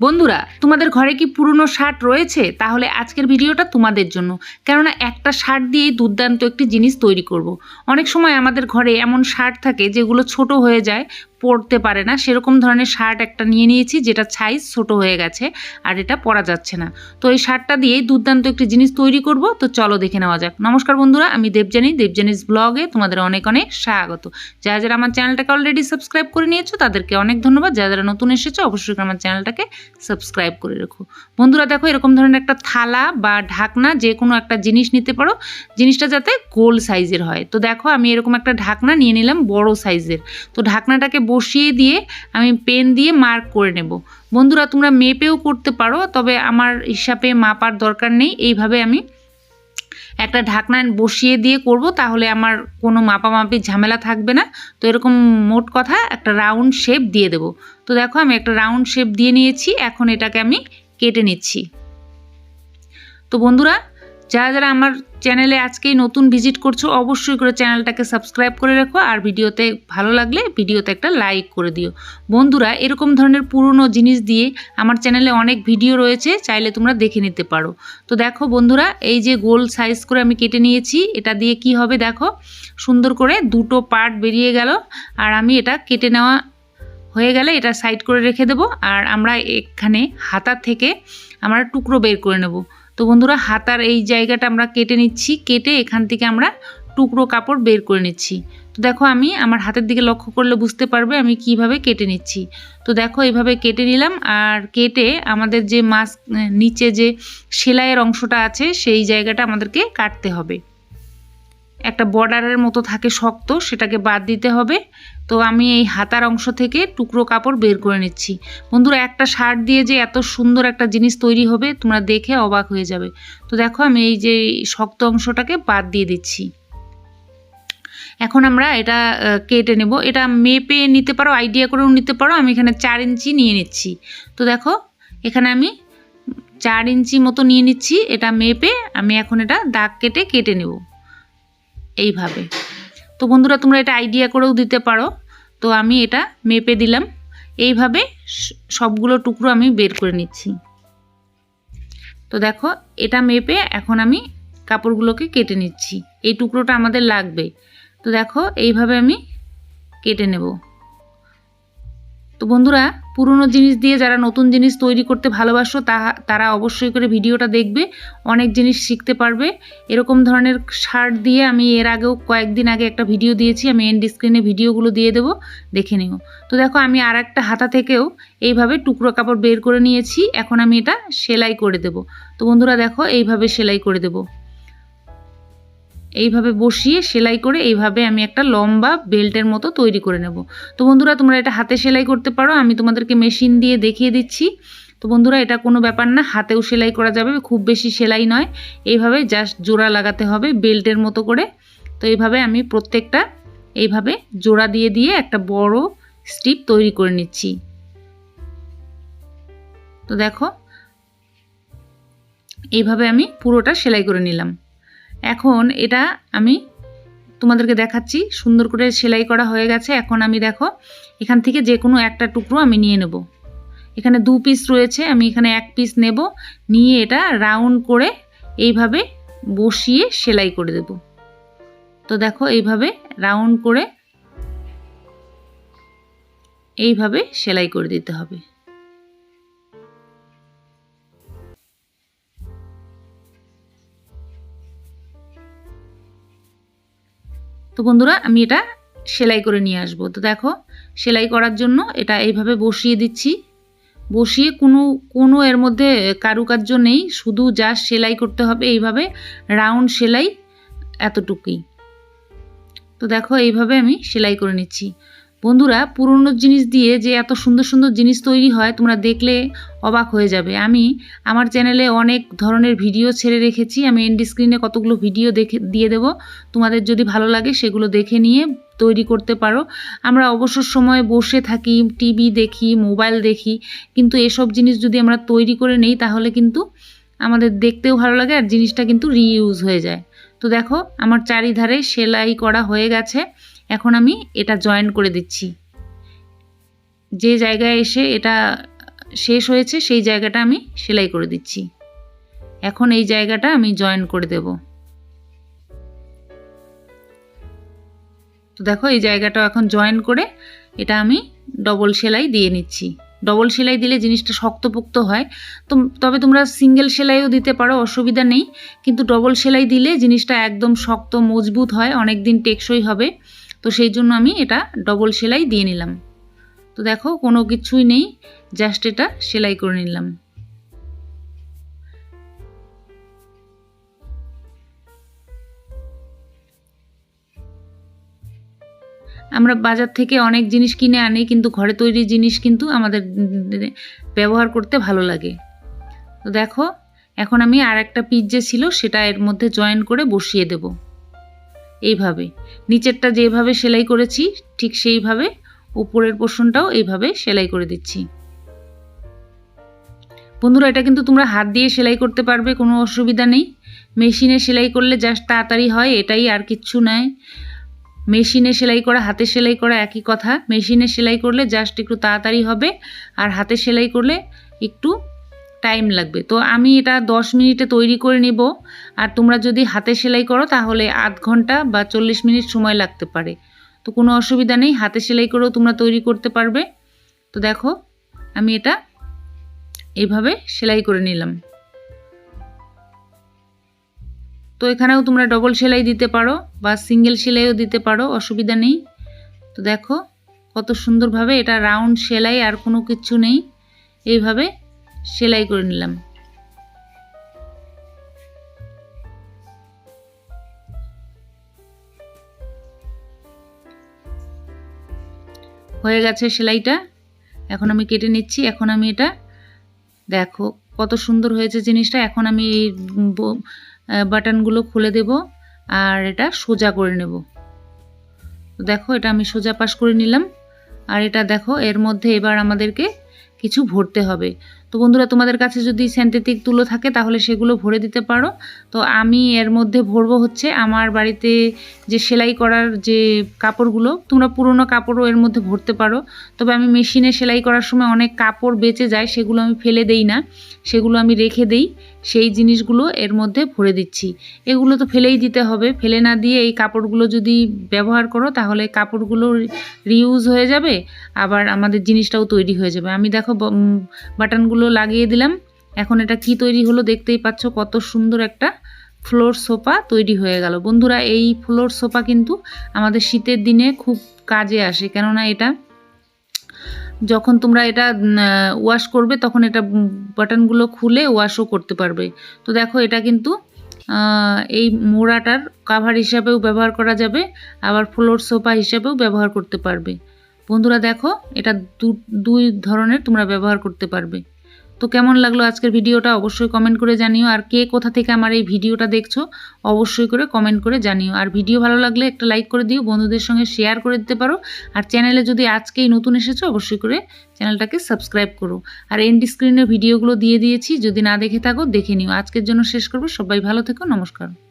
বন্ধুরা, তোমাদের ঘরে কি পুরনো শার্ট রয়েছে তাহলে আজকের ভিডিওটা তোমাদের জন্য কেননা একটা শার্ট দিয়েই দুর্দান্ত একটি জিনিস তৈরি করব। অনেক সময় আমাদের ঘরে এমন শার্ট থাকে যেগুলো ছোট হয়ে যায় পরতে পারে না। সেরকম ধরনের শার্ট একটা নিয়ে নিয়েছি, যেটা সাইজ ছোট হয়ে গেছে আর এটা পরা যাচ্ছে না। তো এই শার্টটা দিয়েই দুর্দান্ত একটি জিনিস তৈরি করব। তো চলো দেখে নেওয়া যাক। নমস্কার বন্ধুরা, আমি দেবজানী দেবজানিস ব্লগে তোমাদের অনেক অনেক স্বাগত। যারা যারা আমার চ্যানেলটাকে অলরেডি সাবস্ক্রাইব করে নিয়েছো, তাদেরকে অনেক ধন্যবাদ। যারা যারা নতুন এসেছ, অবশ্যই আমার চ্যানেলটাকে সাবস্ক্রাইব করে রেখো। বন্ধুরা, দেখো এরকম ধরনের একটা থালা বা ঢাকনা যে কোনো একটা জিনিস নিতে পারো। জিনিসটা যাতে গোল সাইজের হয়। তো দেখো, আমি এরকম একটা ঢাকনা নিয়ে নিলাম বড় সাইজের তো ঢাকনাটাকে বসিয়ে দিয়ে আমি পেন দিয়ে মার্ক করে নেব। বন্ধুরা, তোমরা মেপেও করতে পারো, তবে আমার হিসাবে মাপার দরকার নেই। এইভাবে আমি একটা ঢাকনা বসিয়ে দিয়ে করব, তাহলে আমার কোনো মাপামাপি ঝামেলা থাকবে না। তো এরকম মোট কথা একটা রাউন্ড শেপ দিয়ে দেব। তো দেখো, আমি একটা রাউন্ড শেপ দিয়ে নিয়েছি, এখন এটাকে আমি কেটে নিচ্ছি। তো বন্ধুরা যারা যারা আমার চ্যানেলে আজকেই নতুন ভিজিট করছ, অবশ্যই করে চ্যানেলটাকে সাবস্ক্রাইব করে রেখো আর ভিডিওতে ভালো লাগলে ভিডিওতে একটা লাইক করে দিও। বন্ধুরা, এরকম ধরনের পুরনো জিনিস দিয়ে আমার চ্যানেলে অনেক ভিডিও রয়েছে, চাইলে তোমরা দেখে নিতে পারো। তো দেখো বন্ধুরা, এই যে গোল সাইজ করে আমি কেটে নিয়েছি, এটা দিয়ে কি হবে দেখো? সুন্দর করে দুটো পার্ট বেরিয়ে গেল আর আমি এটা কেটে নেওয়া হয়ে গেলে এটা সাইড করে রেখে দেবো আর আমরা এখানে হাতা থেকে আমরা টুকরো বের করে নেব। তো বন্ধুরা হাতার এই জায়গাটা আমরা কেটে নিচ্ছি, কেটে এখান থেকে আমরা টুকরো কাপড় বের করে নিচ্ছি। তো দেখো আমি আমার হাতের দিকে লক্ষ্য করলে বুঝতে পারবে আমি কীভাবে কেটে নিচ্ছি। তো দেখো এইভাবে কেটে নিলাম আর কেটে আমাদের যে মাছ, নিচে যে সেলাইয়ের অংশটা আছে সেই জায়গাটা আমাদেরকে কাটতে হবে। একটা বর্ডারের মতো থাকে শক্ত, সেটাকে বাদ দিতে হবে। তো আমি এই হাতার অংশ থেকে টুকরো কাপড় বের করে নিচ্ছি। বন্ধুরা, একটা শার্ট দিয়ে যে এত সুন্দর একটা জিনিস তৈরি হবে, তোমরা দেখে অবাক হয়ে যাবে। তো দেখো, আমি এই যে শক্ত অংশটাকে বাদ দিয়ে দিচ্ছি। এখন আমরা এটা কেটে নেব। এটা মেপে নিতে পারো, আইডিয়া করেও নিতে পারো। আমি এখানে চার ইঞ্চি নিয়ে নিচ্ছি। তো দেখো, এখানে আমি চার ইঞ্চি মতো নিয়ে নিচ্ছি। এটা মেপে আমি এখন এটা দাগ কেটে কেটে নেব। এইভাবে। তো বন্ধুরা, তোমরা এটা আইডিয়া করেও দিতে পারো। তো আমি এটা মেপে দিলাম। এইভাবে সবগুলো টুকরো আমি বের করে নিচ্ছি। তো দেখো, এটা মেপে এখন আমি কাপড়গুলোকে কেটে নিচ্ছি। এই টুকরোটা আমাদের লাগবে। তো দেখো, এইভাবে আমি কেটে নেব। তো বন্ধুরা, পুরনো জিনিস দিয়ে যারা নতুন জিনিস তৈরি করতে ভালোবাসো তারা অবশ্যই করে ভিডিওটা দেখবে, অনেক জিনিস শিখতে পারবে। এরকম ধরনের শার্ট দিয়ে আমি এর আগেও কয়েকদিন আগে একটা ভিডিও দিয়েছি, আমি এন্ড স্ক্রিনে ভিডিওগুলো দিয়ে দেবো, দেখে নিও। তো দেখো, আমি আর একটা হাতা থেকেও এইভাবে টুকরো কাপড় বের করে নিয়েছি, এখন আমি এটা সেলাই করে দেব। তো বন্ধুরা, দেখো, এইভাবে সেলাই করে দেবো। এইভাবে বসিয়ে সেলাই করে এইভাবে আমি একটা লম্বা বেল্টের মতো তৈরি করে নেব। তো বন্ধুরা, তোমরা এটা হাতে সেলাই করতে পারো। আমি তোমাদেরকে মেশিন দিয়ে দেখিয়ে দিচ্ছি। তো বন্ধুরা, এটা কোনো ব্যাপার না, হাতেও সেলাই করা যাবে, খুব বেশি সেলাই নয়। এইভাবে জাস্ট জোড়া লাগাতে হবে বেল্টের মতো করে। তো এইভাবে আমি প্রত্যেকটা এইভাবে জোড়া দিয়ে দিয়ে একটা বড় স্টিপ তৈরি করে নিচ্ছি। তো দেখো, এইভাবে আমি পুরোটা সেলাই করে নিলাম। এখন এটা আমি তোমাদেরকে দেখাচ্ছি। সুন্দর করে সেলাই করা হয়ে গেছে। এখন আমি দেখো, এখান থেকে যে কোনো একটা টুকরো আমি নিয়ে নেব। এখানে দু পিস রয়েছে, আমি এখানে এক পিস নেব। নিয়ে এটা রাউন্ড করে এইভাবে বসিয়ে সেলাই করে দেব। তো দেখো, এইভাবে রাউন্ড করে এইভাবে সেলাই করে দিতে হবে। তো বন্ধুরা, আমি এটা সেলাই করে নিয়ে আসব। তো দেখো, সেলাই করার জন্য এটা এইভাবে বসিয়ে দিচ্ছি। বসিয়ে কোনো কোনো এর মধ্যে কারুকার্য নেই, শুধু যা সেলাই করতে হবে এইভাবে রাউন্ড সেলাই এতটুকুই। তো দেখো, এইভাবে আমি সেলাই করে নিচ্ছি। বন্ধুরা, পুরনো জিনিস দিয়ে যে এত সুন্দর সুন্দর জিনিস তৈরি হয়, তোমরা দেখলে অবাক হয়ে যাবে। আমি আমার চ্যানেলে অনেক ধরনের ভিডিও ছেড়ে রেখেছি। আমি এন্ড স্ক্রিনে কতগুলো ভিডিও দেখে, দিয়ে দেব। তোমাদের যদি ভালো লাগে, সেগুলো দেখে নিয়ে তৈরি করতে পারো। আমরা অবসর সময়ে বসে থাকি টিভি দেখি মোবাইল দেখি, কিন্তু এসব জিনিস যদি আমরা তৈরি করে নেই, তাহলে কিন্তু আমাদের দেখতেও ভালো লাগে আর জিনিসটা কিন্তু রিইউজ হয়ে যায়। তো দেখো, আমার চারিধারে সেলাই করা হয়ে গেছে। এখন আমি এটা জয়েন করে দিচ্ছি। যে জায়গায় এসে এটা শেষ হয়েছে, সেই জায়গাটা আমি সেলাই করে দিচ্ছি। এখন এই জায়গাটা আমি জয়েন করে দেব। তো দেখো, এই জায়গাটা এখন জয়েন করে এটা আমি ডবল সেলাই দিয়ে নিচ্ছি। ডবল সেলাই দিলে জিনিসটা শক্তপোক্ত হয়। তো তবে তোমরা সিঙ্গেল সেলাইও দিতে পারো, অসুবিধা নেই। কিন্তু ডবল সেলাই দিলে জিনিসটা একদম শক্ত, মজবুত হয় অনেক দিন টেকসই হবে। তো সেই জন্য আমি এটা ডবল সেলাই দিয়ে নিলাম। তো দেখো, কোনো কিছুই নেই জাস্ট এটা সেলাই করে নিলাম। আমরা বাজার থেকে অনেক জিনিস কিনে আনি, কিন্তু ঘরে তৈরি জিনিস কিন্তু আমাদের ব্যবহার করতে ভালো লাগে। তো দেখো, এখন আমি আর একটা পিস যে ছিল, সেটা এর মধ্যে জয়েন করে বসিয়ে দেব। এইভাবে। নিচেরটা যেভাবে সেলাই করেছি, ঠিক সেইভাবে উপরের পোর্শনটাও এইভাবে সেলাই করে দিচ্ছি। বন্ধুরা, এটা কিন্তু তোমরা হাত দিয়ে সেলাই করতে পারবে, কোনো অসুবিধা নেই। মেশিনে সেলাই করলে জাস্ট তাড়াতাড়ি হয়, এটাই আর কিচ্ছু নয় মেশিনে সেলাই করা, হাতে সেলাই করা একই কথা। মেশিনে সেলাই করলে জাস্ট একটু তাড়াতাড়ি হবে, আর হাতে সেলাই করলে একটু টাইম লাগবে। তো আমি এটা দশ মিনিটে তৈরি করে নেব। আর তোমরা যদি হাতে সেলাই করো তাহলে আধ ঘণ্টা বা চল্লিশ মিনিট সময় লাগতে পারে। তো কোনো অসুবিধা নেই, হাতে সেলাই করেও তোমরা তৈরি করতে পারবে। তো দেখো, আমি এটা এইভাবে সেলাই করে নিলাম। তো এখানেও তোমরা ডবল সেলাই দিতে পারো বা সিঙ্গেল সেলাইও দিতে পারো, অসুবিধা নেই। তো দেখো, কত সুন্দরভাবে এটা রাউন্ড সেলাই আর কোনো কিছু নেই। এইভাবে সেলাই করে নিলাম। হয়ে গেছে সেলাইটা। এখন আমি কেটে নিচ্ছি। এখন আমি এটা, দেখো কত সুন্দর হয়েছে জিনিসটা। এখন আমি এই বাটনগুলো খুলে দেব আর এটা সোজা করে নেব। দেখো এটা আমি সোজা পাশ করে নিলাম। আর এটা দেখো এর মধ্যে এবার আমাদেরকে কিছু ভরতে হবে। তো বন্ধুরা, তোমাদের কাছে যদি সিনথেটিক তুলো থাকে, তাহলে সেগুলো ভরে দিতে পারো। তো আমি এর মধ্যে ভরবো হচ্ছে আমার বাড়িতে যে সেলাই করার যে কাপড়গুলো, তোমরা পুরনো কাপড়ও এর মধ্যে ভরতে পারো। তবে আমি মেশিনে সেলাই করার সময় অনেক কাপড় বেঁচে যায়, সেগুলো আমি ফেলে দেই না। সেগুলো আমি রেখে দেই, সেই জিনিসগুলো এর মধ্যে ভরে দিচ্ছি। এগুলো তো ফেলেই দিতে হবে। ফেলে না দিয়ে এই কাপড়গুলো যদি ব্যবহার করো, তাহলে কাপড়গুলো রিউজ হয়ে যাবে, আবার আমাদের জিনিসটাও তৈরি হয়ে যাবে। আমি দেখো বাটনগুলো লাগিয়ে দিলাম। এখন এটা কি তৈরি হলো দেখতেই পাচ্ছ কত সুন্দর একটা ফ্লোর সোফা তৈরি হয়ে গেল। বন্ধুরা, এই ফ্লোর সোফা কিন্তু আমাদের শীতের দিনে খুব কাজে আসে। কেননা এটা যখন তোমরা এটা ওয়াশ করবে তখন এটা বাটনগুলো খুলে ওয়াশও করতে পারবে। তো দেখো এটা কিন্তু এই মোড়াটার কাভার হিসাবেও ব্যবহার করা যাবে, আবার ফ্লোর সোফা হিসাবেও ব্যবহার করতে পারবে। বন্ধুরা দেখো, এটা দুই ধরনের তোমরা ব্যবহার করতে পারবে। তো কেমন লাগল আজকের ভিডিওটা? অবশ্যই কমেন্ট করে জানিও। আর কে কোথা থেকে আমার এই ভিডিওটা দেখছ, অবশ্যই করে কমেন্ট করে জানিও। আর ভিডিও ভালো লাগলে একটা লাইক করে দিও, বন্ধুদের সঙ্গে শেয়ার করে দিতে পারো। আর চ্যানেলে যদি আজকেই নতুন এসেছ, অবশ্যই করে চ্যানেলটাকে সাবস্ক্রাইব করো। আর এন্ড স্ক্রিনে ভিডিওগুলো দিয়ে দিয়েছি, যদি না দেখে থাকো, দেখে নিও। আজকের জন্য শেষ করব। সবাই ভালো থেকো, নমস্কার।